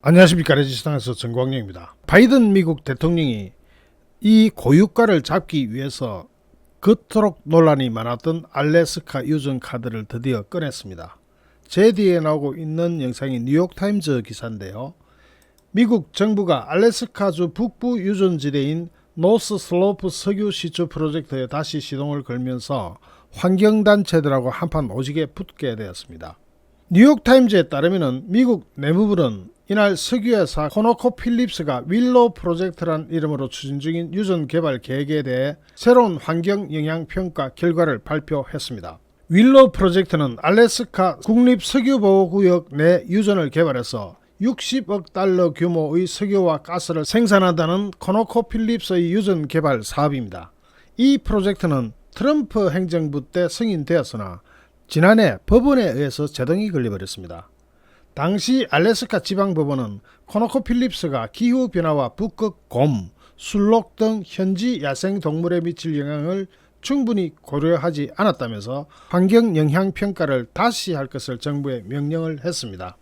안녕하십니까 레지스탕에서 정광영입니다. 바이든 미국 대통령이 이 고유가를 잡기 위해서 그토록 논란이 많았던 알래스카 유전 카드를 드디어 꺼냈습니다. 제 뒤에 나오고 있는 영상이 뉴욕타임즈 기사인데요. 미국 정부가 알래스카주 북부 유전 지대인 노스 슬로프 석유 시추 프로젝트에 다시 시동을 걸면서 환경단체들하고 한판 오지게 붙게 되었습니다. 뉴욕타임즈에 따르면 미국 내무부는 이날 석유회사 코노코 필립스가 윌로 프로젝트란 이름으로 추진 중인 유전 개발 계획에 대해 새로운 환경 영향 평가 결과를 발표했습니다. 윌로 프로젝트는 알래스카 국립 석유보호구역 내 유전을 개발해서 60억 달러 규모의 석유와 가스를 생산한다는 코노코 필립스의 유전 개발 사업입니다. 이 프로젝트는 트럼프 행정부 때 승인되었으나 지난해 법원에 의해서 제동이 걸려버렸습니다. 당시 알래스카 지방법원은 코노코 필립스가 기후변화와 북극 곰, 술록 등 현지 야생동물에 미칠 영향을 충분히 고려하지 않았다면서 환경 영향 평가를 다시 할 것을 정부에 명령을 했습니다.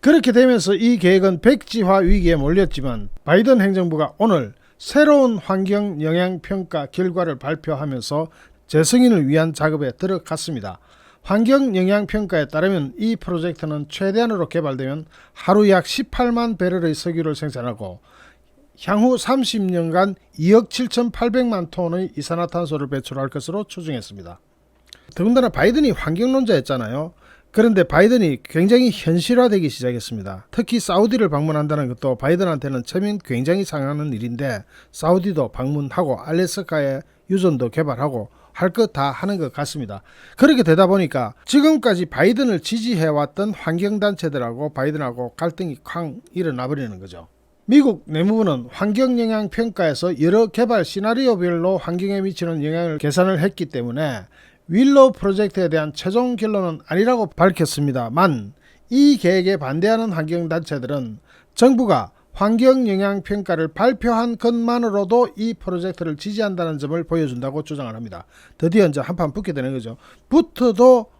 그렇게 되면서 이 계획은 백지화 위기에 몰렸지만 바이든 행정부가 오늘 새로운 환경 영향 평가 결과를 발표하면서 재승인을 위한 작업에 들어갔습니다. 환경 영향 평가에 따르면 이 프로젝트는 최대한으로 개발되면 하루 약 18만 배럴의 석유를 생산하고 향후 30년간 2억 7,800만 톤의 이산화탄소를 배출할 것으로 추정했습니다. 더군다나 바이든이 환경론자였잖아요. 그런데 바이든이 굉장히 현실화되기 시작했습니다. 특히 사우디를 방문한다는 것도 바이든한테는 체면 굉장히 상하는 일인데 사우디도 방문하고 알래스카의 유전도 개발하고 할 것 다 하는 것 같습니다. 그렇게 되다 보니까 지금까지 바이든을 지지해왔던 환경단체들하고 바이든하고 갈등이 쾅 일어나 버리는 거죠. 미국 내무부는 환경 영향 평가에서 여러 개발 시나리오별로 환경에 미치는 영향을 계산을 했기 때문에 윌로 프로젝트에 대한 최종 결론은 아니라고 밝혔습니다만 이 계획에 반대하는 환경단체들은 정부가 환경 영향 평가를 발표한 것만으로도 이 프로젝트를 지지한다는 점을 보여준다고 주장을 합니다. 드디어 이제 한판 붙게 되는 거죠. 붙어도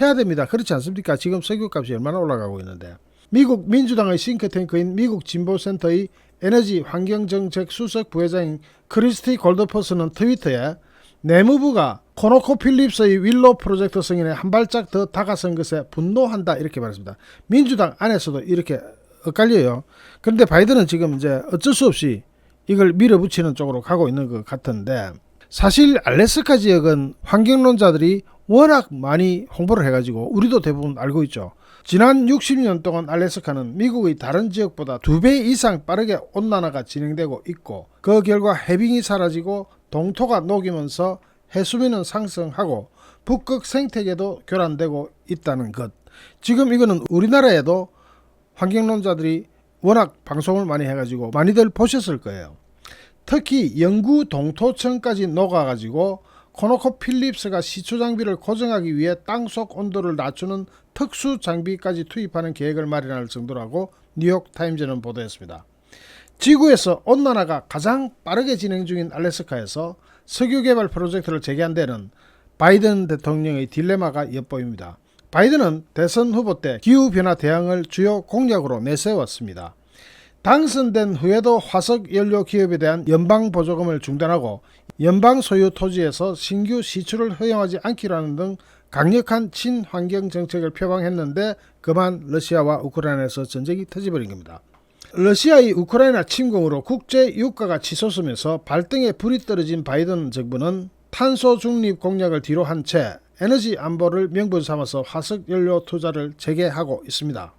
해야 됩니다. 그렇지 않습니까? 지금 석유값이 얼마나 올라가고 있는데. 미국 민주당의 싱크탱크인 미국 진보센터의 에너지 환경정책 수석 부회장인 크리스티 골드퍼스는 트위터에 내무부가 코노코 필립스의 윌로 프로젝트 승인에 한 발짝 더 다가선 것에 분노한다 이렇게 말했습니다. 민주당 안에서도 이렇게 엇갈려요. 그런데 바이든은 지금 이제 어쩔 수 없이 이걸 밀어붙이는 쪽으로 가고 있는 것 같은데 사실 알래스카 지역은 환경론자들이 워낙 많이 홍보를 해가지고 우리도 대부분 알고 있죠. 지난 60년 동안 알래스카는 미국의 다른 지역보다 두 배 이상 빠르게 온난화가 진행되고 있고 그 결과 해빙이 사라지고 동토가 녹이면서 해수면은 상승하고 북극 생태계도 교란되고 있다는 것. 지금 이거는 우리나라에도 환경론자들이 워낙 방송을 많이 해가지고 많이들 보셨을 거예요. 특히 영구 동토층까지 녹아가지고 코노코 필립스가 시추 장비를 고정하기 위해 땅속 온도를 낮추는 특수 장비까지 투입하는 계획을 마련할 정도라고 뉴욕 타임즈는 보도했습니다. 지구에서 온난화가 가장 빠르게 진행 중인 알래스카에서 석유 개발 프로젝트를 재개한 데는 바이든 대통령의 딜레마가 엿보입니다. 바이든은 대선 후보 때 기후변화 대응을 주요 공약으로 내세웠습니다. 당선된 후에도 화석 연료 기업에 대한 연방 보조금을 중단하고 연방 소유 토지에서 신규 시추를 허용하지 않기로 하는 등 강력한 친환경 정책을 표방했는데 그만 러시아와 우크라이나에서 전쟁이 터져버린 겁니다. 러시아의 우크라이나 침공으로 국제 유가가 치솟으면서 발등에 불이 떨어진 바이든 정부는 탄소 중립 공약을 뒤로 한채 에너지 안보를 명분 삼아서 화석 연료 투자를 재개하고 있습니다.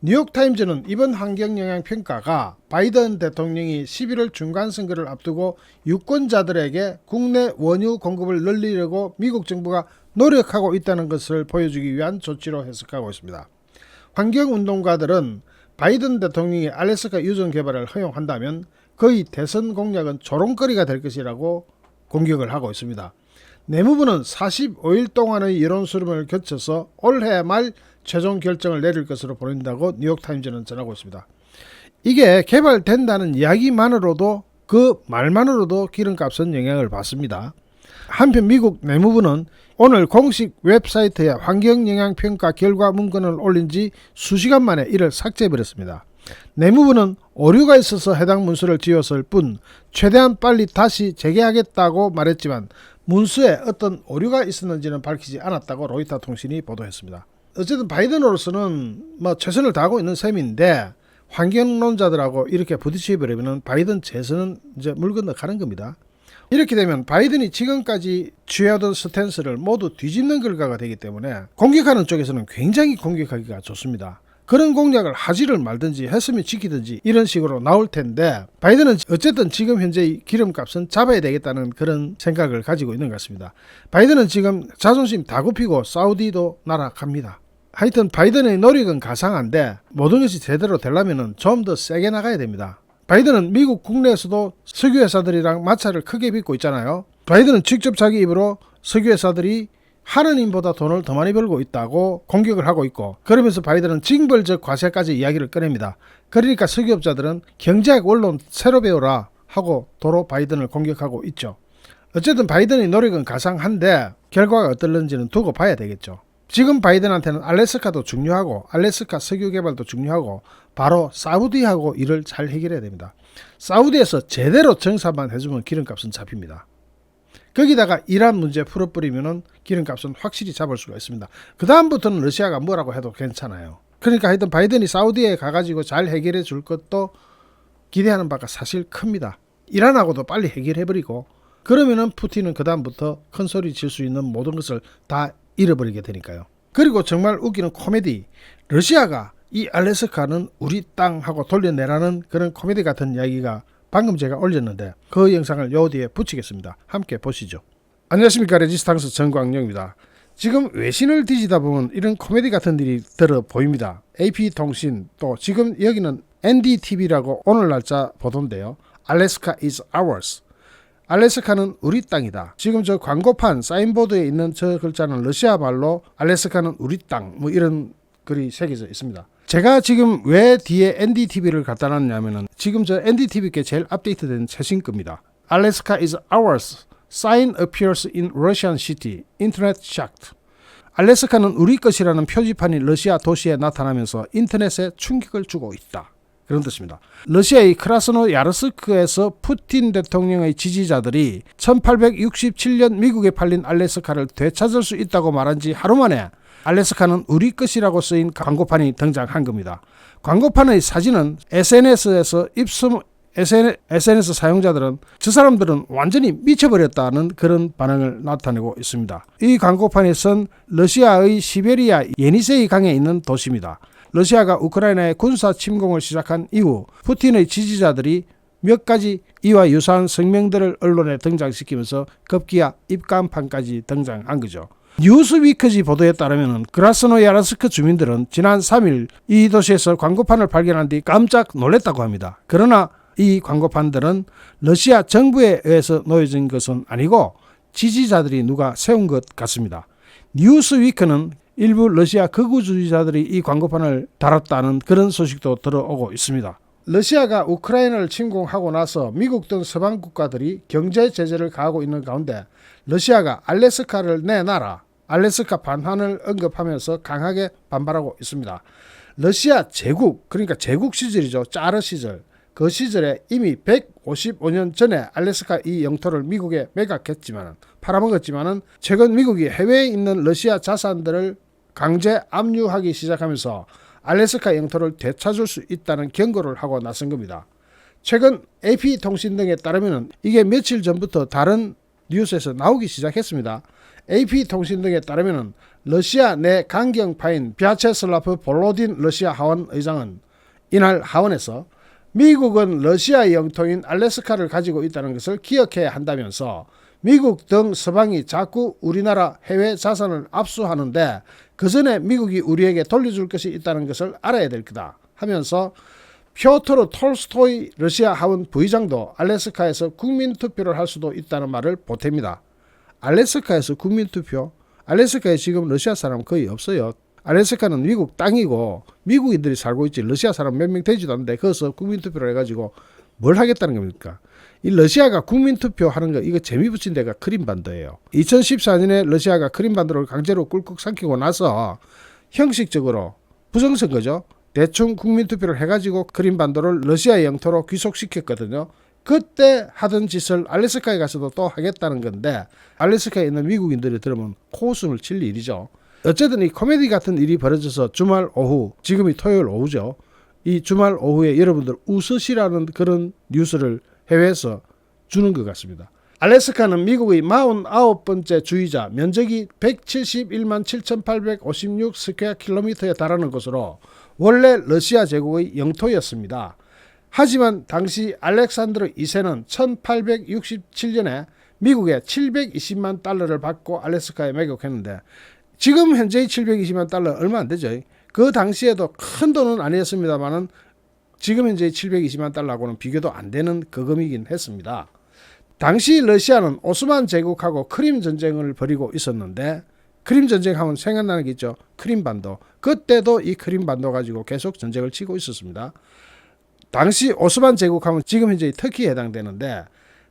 뉴욕타임즈는 이번 환경영향 평가가 바이든 대통령이 11월 중간 선거를 앞두고 유권자들에게 국내 원유 공급을 늘리려고 미국 정부가 노력하고 있다는 것을 보여주기 위한 조치로 해석하고 있습니다. 환경운동가들은 바이든 대통령이 알래스카 유전 개발을 허용한다면 거의 대선 공약은 조롱거리가 될 것이라고 공격을 하고 있습니다. 내무부는 45일 동안의 여론 수렴을 거쳐서 올해 말 최종 결정을 내릴 것으로 보인다고 뉴욕타임즈는 전하고 있습니다. 이게 개발된다는 이야기만으로도 그 말만으로도 기름값은 영향을 받습니다. 한편 미국 내무부는 오늘 공식 웹사이트에 환경영향평가 결과 문건을 올린 지 수시간 만에 이를 삭제해버렸습니다. 내무부는 오류가 있어서 해당 문서를 지웠을 뿐 최대한 빨리 다시 재개하겠다고 말했지만 문서에 어떤 오류가 있었는지는 밝히지 않았다고 로이터 통신이 보도했습니다. 어쨌든 바이든으로서는 뭐 최선을 다하고 있는 셈인데 환경론자들하고 이렇게 부딪혀 버리면 바이든 재선은 이제 물 건너 가는 겁니다. 이렇게 되면 바이든이 지금까지 취하던 스탠스를 모두 뒤집는 결과가 되기 때문에 공격하는 쪽에서는 굉장히 공격하기가 좋습니다. 그런 공략을 하지를 말든지 했으면 지키든지 이런 식으로 나올 텐데 바이든은 어쨌든 지금 현재 이 기름값은 잡아야 되겠다는 그런 생각을 가지고 있는 것 같습니다. 바이든은 지금 자존심 다 굽히고 사우디도 날아갑니다. 하여튼 바이든의 노력은 가상한데 모든 것이 제대로 되려면 좀 더 세게 나가야 됩니다. 바이든은 미국 국내에서도 석유 회사들이랑 마찰을 크게 빚고 있잖아요. 바이든은 직접 자기 입으로 석유 회사들이 하느님보다 돈을 더 많이 벌고 있다고 공격을 하고 있고 그러면서 바이든은 징벌적 과세까지 이야기를 꺼냅니다. 그러니까 석유업자들은 경제학 원론 새로 배워라 하고 도로 바이든을 공격하고 있죠. 어쨌든 바이든의 노력은 가상한데 결과가 어떨는지는 두고 봐야 되겠죠. 지금 바이든한테는 알래스카도 중요하고 알래스카 석유 개발도 중요하고 바로 사우디하고 일을 잘 해결해야 됩니다. 사우디에서 제대로 정산만 해주면 기름값은 잡힙니다. 거기다가 이란 문제 풀어버리면은 기름값은 확실히 잡을 수가 있습니다. 그 다음부터는 러시아가 뭐라고 해도 괜찮아요. 그러니까 하여튼 바이든이 사우디에 가가지고 잘 해결해 줄 것도 기대하는 바가 사실 큽니다. 이란하고도 빨리 해결해버리고 그러면은 푸틴은 그 다음부터 큰 소리 칠 수 있는 모든 것을 다 잃어버리게 되니까요. 그리고 정말 웃기는 코미디 러시아가 이 알래스카는 우리 땅 하고 돌려내라는 그런 코미디 같은 이야기가 방금 제가 올렸는데 그 영상을 요 뒤에 붙이겠습니다. 함께 보시죠. 안녕하십니까 레지스탕스 정광영입니다. 지금 외신을 뒤지다 보면 이런 코미디 같은 일이 들어 보입니다. AP통신 또 지금 여기는 NDTV라고 오늘 날짜 보도인데요. 알래스카 is ours. 알래스카는 우리 땅이다. 지금 저 광고판 사인보드에 있는 저 글자는 러시아 말로 알래스카는 우리 땅 뭐 이런 글이 새겨져 있습니다. 제가 지금 왜 뒤에 NDTV를 갖다 놨냐면은 지금 저 NDTV께 제일 업데이트된 최신 겁니다. Alaska is ours. Sign appears in Russian city. Internet shocked. 알래스카는 우리 것이라는 표지판이 러시아 도시에 나타나면서 인터넷에 충격을 주고 있다. 그런 뜻입니다. 러시아의 크라스노 야르스크에서 푸틴 대통령의 지지자들이 1867년 미국에 팔린 알래스카를 되찾을 수 있다고 말한 지 하루 만에 알래스카는 우리 것이라고 쓰인 광고판이 등장한 겁니다. 광고판의 사진은 SNS에서 입수 SNS 사용자들은 저 사람들은 완전히 미쳐버렸다는 그런 반응을 나타내고 있습니다. 이 광고판에선 러시아의 시베리아 예니세이 강에 있는 도시입니다. 러시아가 우크라이나에 군사 침공을 시작한 이후 푸틴의 지지자들이 몇 가지 이와 유사한 성명들을 언론에 등장시키면서 급기야 입간판까지 등장한 거죠. 뉴스위크지 보도에 따르면 그라스노야르스크 주민들은 지난 3일 이 도시에서 광고판을 발견한 뒤 깜짝 놀랐다고 합니다. 그러나 이 광고판들은 러시아 정부에 의해서 놓여진 것은 아니고 지지자들이 누가 세운 것 같습니다. 뉴스위크는 일부 러시아 극우주의자들이 이 광고판을 달았다는 그런 소식도 들어오고 있습니다. 러시아가 우크라이나를 침공하고 나서 미국 등 서방 국가들이 경제 제재를 가하고 있는 가운데 러시아가 알래스카를 내놔라 알래스카 반환을 언급하면서 강하게 반발하고 있습니다. 러시아 제국 그러니까 제국 시절이죠. 짜르 시절 그 시절에 이미 155년 전에 알래스카 이 영토를 미국에 매각했지만 팔아먹었지만은 최근 미국이 해외에 있는 러시아 자산들을 강제 압류하기 시작하면서 알래스카 영토를 되찾을 수 있다는 경고를 하고 나선 겁니다. 최근 AP 통신 등에 따르면 이게 며칠 전부터 다른 뉴스에서 나오기 시작했습니다. AP 통신 등에 따르면 러시아 내 강경파인 비아체슬라프 볼로딘 러시아 하원 의장은 이날 하원에서 미국은 러시아 영토인 알래스카를 가지고 있다는 것을 기억해야 한다면서 미국 등 서방이 자꾸 우리나라 해외 자산을 압수하는데 그 전에 미국이 우리에게 돌려줄 것이 있다는 것을 알아야 될 거다 하면서 피오토르 톨스토이 러시아 하원 부의장도 알래스카에서 국민투표를 할 수도 있다는 말을 보탭니다. 알래스카에서 국민투표? 알래스카에 지금 러시아 사람 거의 없어요. 알래스카는 미국 땅이고 미국인들이 살고 있지 러시아 사람 몇 명 되지도 않는데 거기서 국민투표를 해가지고 뭘 하겠다는 겁니까? 이 러시아가 국민 투표 하는 거 이거 재미 붙인 데가 크림반도예요. 2014년에 러시아가 크림반도를 강제로 꿀꺽 삼키고 나서 형식적으로 부정선거죠. 대충 국민 투표를 해가지고 크림반도를 러시아 영토로 귀속시켰거든요. 그때 하던 짓을 알래스카에 가서도 또 하겠다는 건데 알래스카에 있는 미국인들이 들으면 코웃음을 칠 일이죠. 어쨌든 이 코미디 같은 일이 벌어져서 주말 오후 지금이 토요일 오후죠. 이 주말 오후에 여러분들 웃으시라는 그런 뉴스를 해외에서 주는 것 같습니다. 알래스카는 미국의 49번째 주이자 면적이 171만 7,856 스퀘어 킬로미터에 달하는 곳으로 원래 러시아 제국의 영토였습니다. 하지만 당시 알렉산드르 2세는 1867년에 미국에 720만 달러를 받고 알래스카에 매국했는데 지금 현재의 720만 달러 얼마 안 되죠. 그 당시에도 큰 돈은 아니었습니다만은 지금 현재 720만 달러하고는 비교도 안 되는 그 금이긴 했습니다. 당시 러시아는 오스만 제국하고 크림 전쟁을 벌이고 있었는데 크림 전쟁 하면 생각나는 게 있죠. 크림 반도. 그때도 이 크림 반도 가지고 계속 전쟁을 치고 있었습니다. 당시 오스만 제국하면 지금 현재 터키에 해당되는데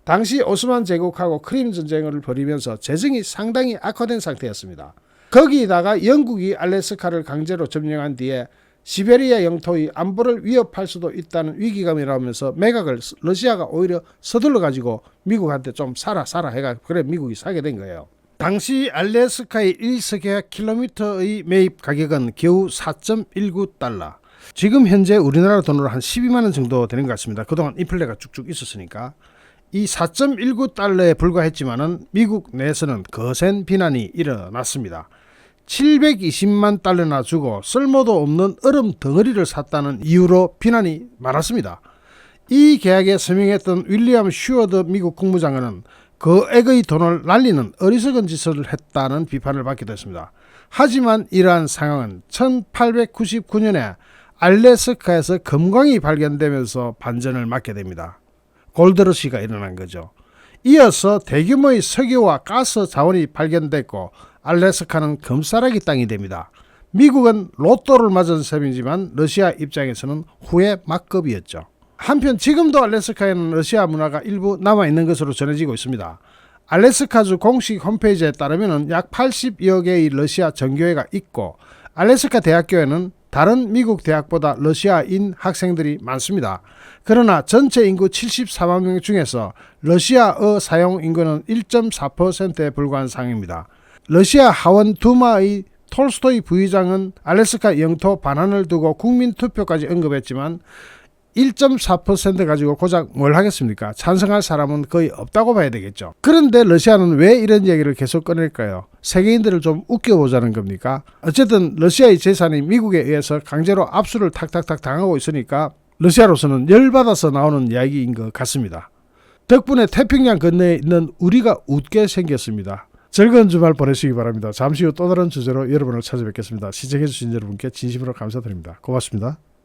당시 오스만 제국하고 크림 전쟁을 벌이면서 재정이 상당히 악화된 상태였습니다. 거기다가 영국이 알래스카를 강제로 점령한 뒤에 시베리아 영토의 안보를 위협할 수도 있다는 위기감이 나오면서 매각을 러시아가 오히려 서둘러 가지고 미국한테 좀 사라 사라 해가 그래 미국이 사게 된 거예요. 당시 알래스카의 1스퀘어 킬로미터의 매입 가격은 겨우 4.19달러. 지금 현재 우리나라 돈으로 한 12만 원 정도 되는 것 같습니다. 그동안 인플레가 쭉쭉 있었으니까. 이 4.19달러에 불과했지만은 미국 내에서는 거센 비난이 일어났습니다. 720만 달러나 주고 쓸모도 없는 얼음 덩어리를 샀다는 이유로 비난이 많았습니다. 이 계약에 서명했던 윌리엄 슈어드 미국 국무장관은 그 액의 돈을 날리는 어리석은 짓을 했다는 비판을 받기도 했습니다. 하지만 이러한 상황은 1899년에 알래스카에서 금광이 발견되면서 반전을 맞게 됩니다. 골드러시가 일어난 거죠. 이어서 대규모의 석유와 가스 자원이 발견됐고 알래스카는 금싸라기 땅이 됩니다. 미국은 로또를 맞은 셈이지만 러시아 입장에서는 후회 막급이었죠. 한편 지금도 알래스카에는 러시아 문화가 일부 남아 있는 것으로 전해지고 있습니다. 알래스카주 공식 홈페이지에 따르면 약 80여 개의 러시아 정교회가 있고 알래스카 대학교에는 다른 미국 대학보다 러시아인 학생들이 많습니다. 그러나 전체 인구 74만 명 중에서 러시아어 사용 인구는 1.4%에 불과한 상입니다. 러시아 하원 두마의 톨스토이 부의장은 알래스카 영토 반환을 두고 국민 투표까지 언급했지만 1.4% 가지고 고작 뭘 하겠습니까? 찬성할 사람은 거의 없다고 봐야 되겠죠. 그런데 러시아는 왜 이런 얘기를 계속 꺼낼까요? 세계인들을 좀 웃겨보자는 겁니까? 어쨌든 러시아의 재산이 미국에 의해서 강제로 압수를 탁탁탁 당하고 있으니까 러시아로서는 열받아서 나오는 이야기인 것 같습니다. 덕분에 태평양 건너에 있는 우리가 웃게 생겼습니다. 즐거운 주말 보내시기 바랍니다. 잠시 후 또 다른 주제로 여러분을 찾아뵙겠습니다. 시청해주신 여러분께 진심으로 감사드립니다. 고맙습니다.